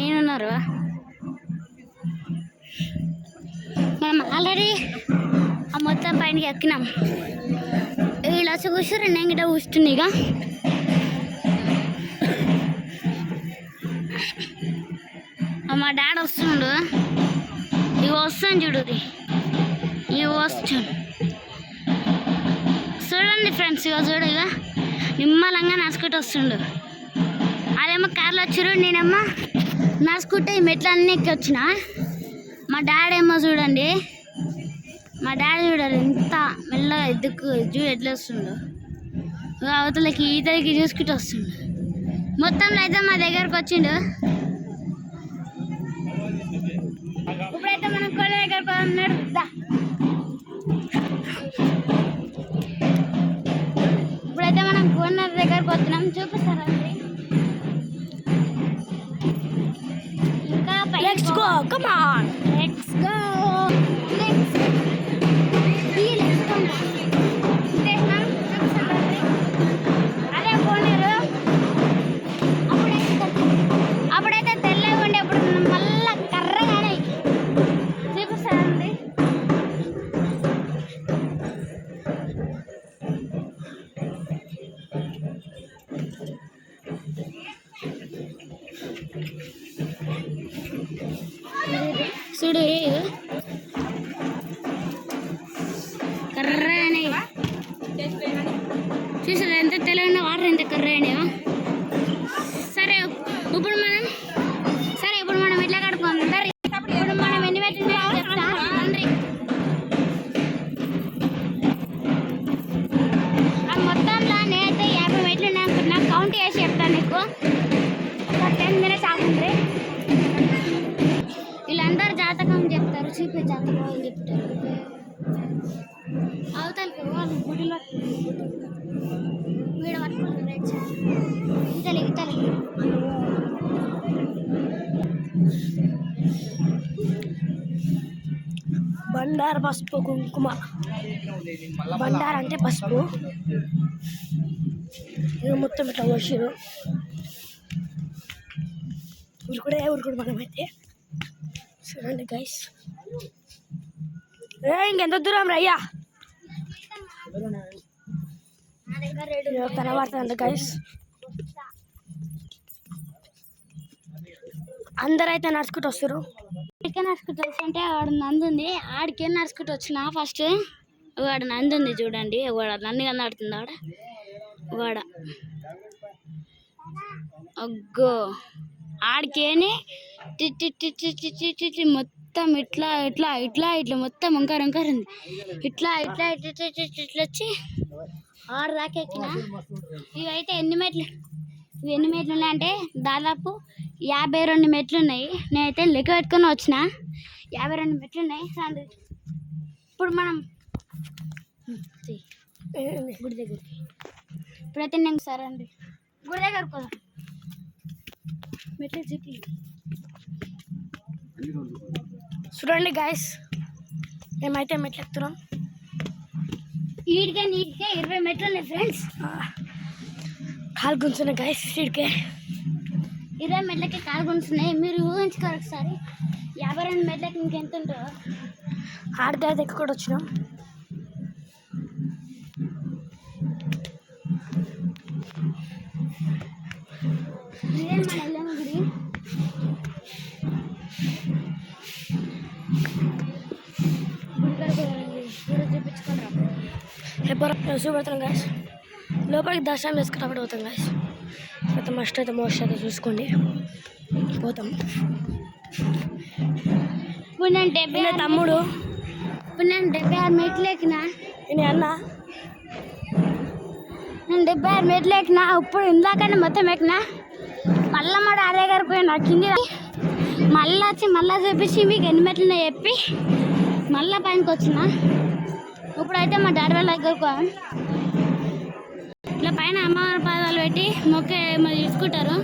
పైన ఉన్నారు మనం ఆల్రెడీ ఆ మొత్తం పైనకి ఎక్కినాం. ఇలా వచ్చి కూర్చోరు నేను గిట్ట కూర్చుంది ఇక మా డాడీ వస్తుండు. ఇవి వస్తాను చూడుది ఇవి వస్తుంది చూడండి ఫ్రెండ్స్ ఇక చూడు ఇక నిమ్మలంగా నడుచుకుంటూ వస్తుండు. అదేమో కార్లో వచ్చారు నేనమ్మా నడుచుకుంటే ఈ మెట్లు అన్నీ ఎక్కి వచ్చిన మా డాడీ ఏమో చూడండి. మా డాడీ చూడాలి ఎంత మెల్లగా ఎద్దుకు చూడు ఎట్లా వస్తుండు. అవతలకి ఈతలకి చూసుకుంటూ వస్తుండు. మొత్తంలో అయితే మా దగ్గరకు వచ్చిండు. ఇప్పుడైతే మనం కోళ్ళ దగ్గర go. Come on. Let's go. చూడు కర్ర. చెప్తారు చూపే అని చెప్తారు అవతలకి వాళ్ళు గుడిలో వీడ పట్టుకుంటారు రైట్ సైడ్ ఇతలి బండార పసుపు కుంకుమ. బండార అంటే పసుపు. ఇది మొత్తం ఇట్లా పోసిరు ఉరుకుడే ఉరుకుడు మనమైతే. చూడండి గైస్ ఏ ఇంకెంత దూరం రయ్యా కనబడుతుంది గైస్ అందరైతే నడుచుకుంటూ వస్తారు ఇక్కడికే నడుచుకుంటూ వస్తుంటే వాడు నందుంది ఉంది. ఆడికే నడుచుకుంటూ వచ్చిన ఫస్ట్ వాడు నందుంది ఉంది చూడండి. వాడు నంది కనబడుతుంది ఆడ. వాడ. అగ్గో. ఆడికేని టి- మొత్తం ఇట్లా ఇట్లా ఇట్లా ఇట్లా మొత్తం వంకర వంకర ఉంది. ఇట్లా ఇట్లా ఇట్లా ఇట్లా ఇట్లా వచ్చి ఆరు దాకా ఇవైతే ఎన్ని మెట్లు? ఇవి ఎన్ని మెట్లు ఉన్నాయంటే దాదాపు యాభై రెండు మెట్లు ఉన్నాయి. నేనైతే లెక్క పెట్టుకుని వచ్చిన. యాభై రెండు మెట్లు ఉన్నాయి. రండి. ఇప్పుడు మనం గుడి దగ్గరికి. ఇప్పుడైతే నేను సరే అండి. గుడి దగ్గరకు మెట్లు చెప్పి చూడండి గైస్ మేమైతే మెట్లు ఎక్కుతున్నాం ఈడికే నీటికే ఇరవై మెట్లు ఉన్నాయి ఫ్రెండ్స్ కాలు గుంచున్నాయి గైస్ సీడ్కే ఇరవై మెట్లకి కాలు గుంటున్నాయి మీరు ఊహించుకోరు ఒకసారి. యాభై రెండు మెట్లకి ఇంకెంత ఉంటుందో. ఆడితే అయితే ఎక్కువ కూడా వచ్చినాం ఎప్పుడు చూపెడతాం గాయస్ లోపలికి దర్శనం చేసుకున్నప్పుడు పోతాం గాయస్ అయితే మస్ట్ అయితే మోస్ట్ అయితే చూసుకోండి. పోతాం. ఇప్పుడు నేను డెబ్బై తమ్ముడు ఇప్పుడు నేను డెబ్బై ఆరు మెట్లు ఎక్కిన? ఈయన అన్న నేను డెబ్బై ఆరు మెట్లు ఎక్కిన? ఇప్పుడు ఇందాకనే మొత్తం ఎక్కిన? మళ్ళా మా డాడీ గారికి పోయిన కింది. మళ్ళా వచ్చి మళ్ళా చూపించి మీకు ఎన్ని మెట్లు ఉన్నాయో చెప్పి మళ్ళా పైనకి వచ్చిన? ఇప్పుడైతే మా డాడీ వాళ్ళ దగ్గరకు ఇట్లా పైన అమ్మవారి పాదాలు పెట్టి మొక్క చూసుకుంటారు తీసుకుంటారు.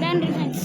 దాని రిఫరెన్స్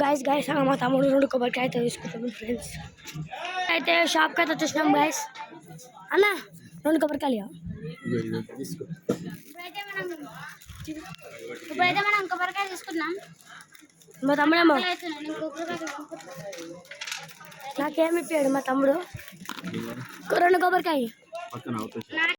గాయస్ గాయస్ మా తమ్ముడు రెండు కొబ్బరికాయ అయితే తీసుకుంటాము ఫ్రెండ్స్ అయితే షాప్కి అయితే వచ్చేసినాం గాయస్ అన్న రెండు కొబ్బరికాయలు. ఇప్పుడైతే మనం ఇప్పుడైతే మనం కొబ్బరికాయ తీసుకున్నాం మా తమ్ముడేమో. నాకేమి ఇప్పాడు మా తమ్ముడు? రెండు కొబ్బరికాయ